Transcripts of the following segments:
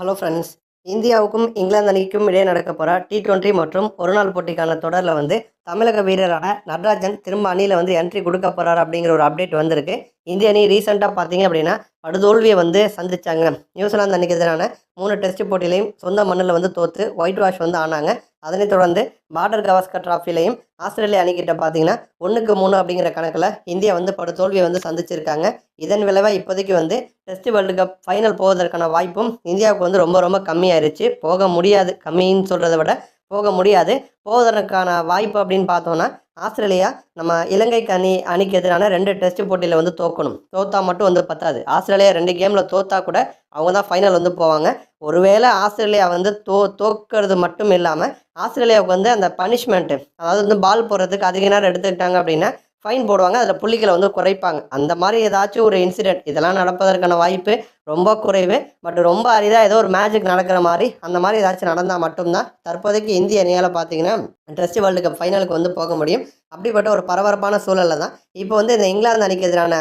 Hello friends இந்தியாவுக்கும் இங்கிலாந்து அணிக்கும் இடையே நடக்க போகிற டி டுவெண்ட்டி மற்றும் ஒருநாள் போட்டிக்கான தொடரில் வந்து தமிழக வீரரான நடராஜன் திரும்ப அணியில் வந்து என்ட்ரி கொடுக்க போகிறார் அப்படிங்கிற ஒரு அப்டேட் வந்திருக்கு. இந்திய அணி ரீசெண்டாக பார்த்தீங்க அப்படின்னா படுதோல்வியை வந்து சந்திச்சாங்க. நியூசிலாந்து அணிக்கு எதிரான மூணு டெஸ்ட் போட்டியிலையும் சொந்த மண்ணில் வந்து தோற்று ஒயிட் வாஷ் வந்து ஆனாங்க. அதனைத் தொடர்ந்து பார்டர் கவாஸ்கர் ட்ராஃபிலையும் ஆஸ்திரேலியா அணிக்கிட்ட பார்த்தீங்கன்னா ஒன்றுக்கு மூணு அப்படிங்கிற கணக்கில் இந்தியா வந்து படுதோல்வியை வந்து சந்திச்சிருக்காங்க. இதன் விளைவாக இப்போதைக்கு வந்து டெஸ்ட் வேர்ல்டு கப் ஃபைனல் போவதற்கான வாய்ப்பும் இந்தியாவுக்கு வந்து ரொம்ப ரொம்ப கம்மியாயிருச்சு. போக முடியாது கம்மின்னு சொல்கிறத விட போக முடியாது. போவதற்கான வாய்ப்பு அப்படின்னு பார்த்தோன்னா ஆஸ்திரேலியா நம்ம இலங்கைக்கு அணி அணிக்கு எதிரான ரெண்டு டெஸ்ட் போட்டியில் வந்து தோக்கணும். தோத்தா மட்டும் வந்து பத்தாது. ஆஸ்திரேலியா ரெண்டு கேமில் தோத்தா கூட அவங்க தான் ஃபைனல் வந்து போவாங்க. ஒருவேளை ஆஸ்திரேலியா வந்து தோ தோக்கிறது மட்டும் இல்லாமல் ஆஸ்திரேலியாவுக்கு வந்து அந்த பனிஷ்மெண்ட்டு அதாவது வந்து பால் போடுறதுக்கு அதிக நேரம் எடுத்துக்கிட்டாங்க அப்படின்னா ஃபைன் போடுவாங்க. அதில் புள்ளிகளை வந்து குறைப்பாங்க. அந்த மாதிரி ஏதாச்சும் ஒரு இன்சிடென்ட் இதெல்லாம் நடப்பதற்கான வாய்ப்பு ரொம்ப குறைவு பட் ரொம்ப அரிதாக ஏதோ ஒரு மேஜிக் நடக்கிற மாதிரி அந்த மாதிரி ஏதாச்சும் நடந்தால் மட்டும்தான் தற்போதைக்கு இந்திய அணியால் பார்த்தீங்கன்னா டெஸ்ட் வேர்ல்டு கப் ஃபைனலுக்கு வந்து போக முடியும். அப்படிப்பட்ட ஒரு பரபரப்பான சூழலில் தான். இப்போ வந்து இந்த இங்கிலாந்து அணிக்கு எதிரான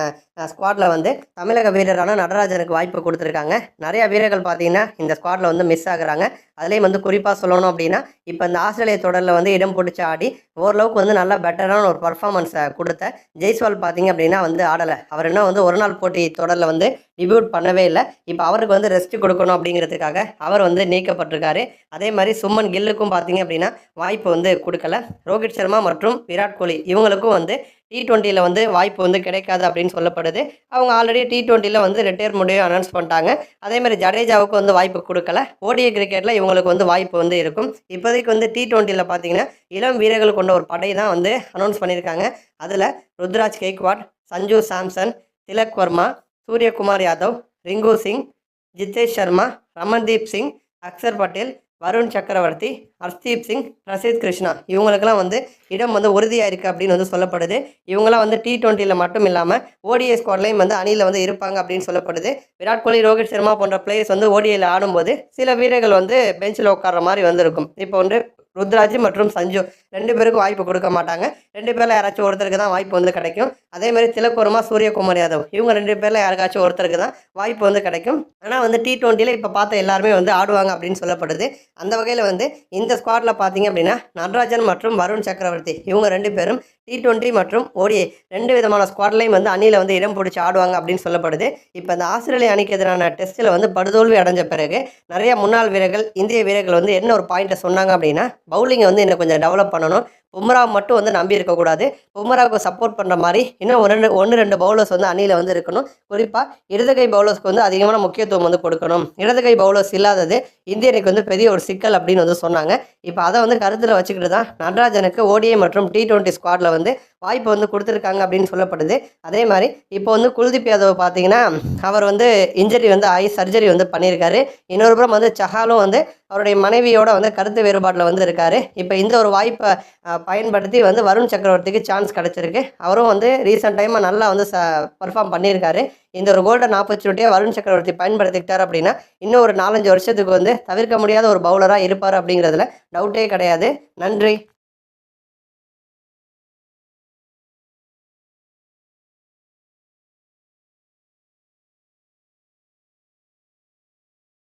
ஸ்குவாடில் வந்து தமிழக வீரரான நடராஜனுக்கு வாய்ப்பு கொடுத்துருக்காங்க. நிறைய வீரர்கள் பார்த்தீங்கன்னா இந்த ஸ்குவாடில் வந்து மிஸ் ஆகுறாங்க. அதுலேயும் வந்து குறிப்பாக சொல்லணும் அப்படின்னா இப்போ இந்த ஆஸ்திரேலிய தொடரில் வந்து இடம் பிடிச்சி ஆடி ஓரளவுக்கு வந்து நல்லா பெட்டரான ஒரு பர்ஃபார்மன்ஸை கொடுத்த ஜெய்ஸ்வால் பார்த்தீங்க அப்படின்னா வந்து ஆடலை. அவர் என்ன வந்து ஒரு நாள் போட்டி தொடரில் வந்து டிபியூட் பண்ணவே இல்லை. இப்போ அவருக்கு வந்து ரெஸ்ட் கொடுக்கணும் அப்படிங்கிறதுக்காக அவர் வந்து நீக்கப்பட்டிருக்காரு. அதே மாதிரி சுமன் கில்லுக்கும் பார்த்தீங்க அப்படின்னா வாய்ப்பு வந்து கொடுக்கல. ரோஹித் சர்மா மற்றும் விராட் கோலி இவங்களுக்கும் வந்து டி டுவெண்ட்டியில் வந்து வாய்ப்பு வந்து கிடைக்காது அப்படின்னு சொல்லப்படுது. அவங்க ஆல்ரெடி டி டுவெண்ட்டியில் வந்து ரிட்டையர்மெண்ட்டையும் அனௌன்ஸ் பண்ணிட்டாங்க. அதே மாதிரி ஜடேஜாவுக்கு வந்து வாய்ப்பு கொடுக்கல. ஓடிஐ கிரிக்கெட்டில் இவங்களுக்கு வந்து வாய்ப்பு வந்து இருக்கும். இப்போதைக்கு வந்து டி டுவெண்ட்டியில் பார்த்தீங்கன்னா இளம் வீரர்கள் கொண்ட ஒரு படை தான் வந்து அனௌன்ஸ் பண்ணியிருக்காங்க. அதில் ருத்ராஜ் கெய்க்வாட் சஞ்சு சாம்சன் திலக் வர்மா சூரியகுமார் யாதவ் ரிங்கு சிங் ஜிதேஷ் சர்மா ரமன்தீப் சிங் அக்சர் பட்டேல் வருண் சக்கரவர்த்தி ஹர்ஷ்தீப் சிங் பிரசித் கிருஷ்ணா. இவங்களுக்கெல்லாம் வந்து இடம் வந்து உறுதியாக இருக்குது அப்படின்னு வந்து சொல்லப்படுது. இவங்களாம் வந்து டி டுவெண்ட்டியில் மட்டும் இல்லாமல் ஓடிஐ ஸ்குவாட்லையும் வந்து அணியில் வந்து இருப்பாங்க அப்படின்னு சொல்லப்படுது. விராட் கோலி ரோஹித் சர்மா போன்ற பிளேயர்ஸ் வந்து ஓடிஐயில் ஆடும்போது சில வீரர்கள் வந்து பெஞ்சில் உட்கார்ற மாதிரி வந்திருக்கும் இப்போ வந்து ருத்ராஜ் மற்றும் சஞ்சு ரெண்டு பேருக்கும் வாய்ப்பு கொடுக்க மாட்டாங்க. ரெண்டு பேரில் யாராச்சும் ஒருத்தருக்கு தான் வாய்ப்பு வந்து கிடைக்கும். அதே மாதிரி திலக்குவர்மா சூரியகுமார் யாதவ் இவங்க ரெண்டு பேரில் யாருக்காச்சும் ஒருத்தருக்கு தான் வாய்ப்பு வந்து கிடைக்கும். ஆனால் வந்து டி ட்வெண்ட்டியில் இப்போ பார்த்த எல்லாருமே வந்து ஆடுவாங்க அப்படின்னு சொல்லப்படுது. அந்த வகையில் வந்து இந்த ஸ்குவாடில் பார்த்தீங்க அப்படின்னா நடராஜன் மற்றும் வருண் சக்கரவர்த்தி இவங்க ரெண்டு பேரும் டி டுவெண்ட்டி மற்றும் ஓடிஐ ரெண்டு விதமான ஸ்குவாட்லையும் வந்து அணியில் வந்து இடம் பிடிச்சி ஆடுவாங்க அப்படின்னு சொல்லப்படுது. இப்போ இந்த ஆஸ்திரேலிய அணிக்கு எதிரான டெஸ்ட்டில் வந்து படுதோல்வி அடைஞ்ச பிறகு நிறைய முன்னாள் வீரர்கள் இந்திய வீரர்கள் வந்து என்ன ஒரு பாயிண்ட்டை சொன்னாங்க அப்படின்னா பவுலிங்கை வந்து என்னை கொஞ்சம் டெவலப் பண்ணணும். பும்ரா மட்டும் வந்து நம்பி இருக்கக்கூடாது. பும்ராவுக்கு சப்போர்ட் பண்ணுற மாதிரி இன்னும் ஒரு ரெண்டு ஒன்று ரெண்டு பவுலர்ஸ் வந்து அணியில் வந்து இருக்கணும். குறிப்பாக இடதுகை பவுலர்ஸ்க்கு வந்து அதிகமான முக்கியத்துவம் வந்து கொடுக்கணும். இடதுகை பவுலர்ஸ் இல்லாதது இந்திய அணிக்கு வந்து பெரிய ஒரு சிக்கல் அப்படின்னு வந்து சொன்னாங்க. இப்போ அதை வந்து கருத்தில் வச்சுக்கிட்டு தான் நடராஜனுக்கு ஓடிஐ மற்றும் டி டுவெண்ட்டி ஸ்குவாடில் வந்து வாய்ப்பு வந்து கொடுத்துருக்காங்க அப்படின்னு சொல்லப்படுது. அதே மாதிரி இப்போ வந்து குல்தீப் யாதவ் பார்த்தீங்கன்னா அவர் வந்து இன்ஜரி வந்து ஐ சர்ஜரி வந்து பண்ணியிருக்காரு. இன்னொரு புறம் வந்து சஹாலும் வந்து அவருடைய மனைவியோட வந்து கருத்து வேறுபாட்டில் வந்து இருக்காரு. இப்போ இந்த ஒரு வாய்ப்பை பயன்படுத்தி வந்து வருண் சக்கரவர்த்திக்கு சான்ஸ் கிடச்சிருக்கு. அவரும் வந்து ரீசெண்ட் டைமாக நல்லா வந்து ச பர்ஃபார்ம் பண்ணியிருக்காரு. இந்த ஒரு கோல்டன் ஆப்பர்ச்சுனிட்டியை வருண் சக்கரவர்த்தி பயன்படுத்திக்கிட்டார் அப்படின்னா இன்னும் ஒரு நாலஞ்சு வருஷத்துக்கு வந்து தவிர்க்க முடியாத ஒரு பவுலராக இருப்பார் அப்படிங்கிறதுல டவுட்டே கிடையாது. நன்றி.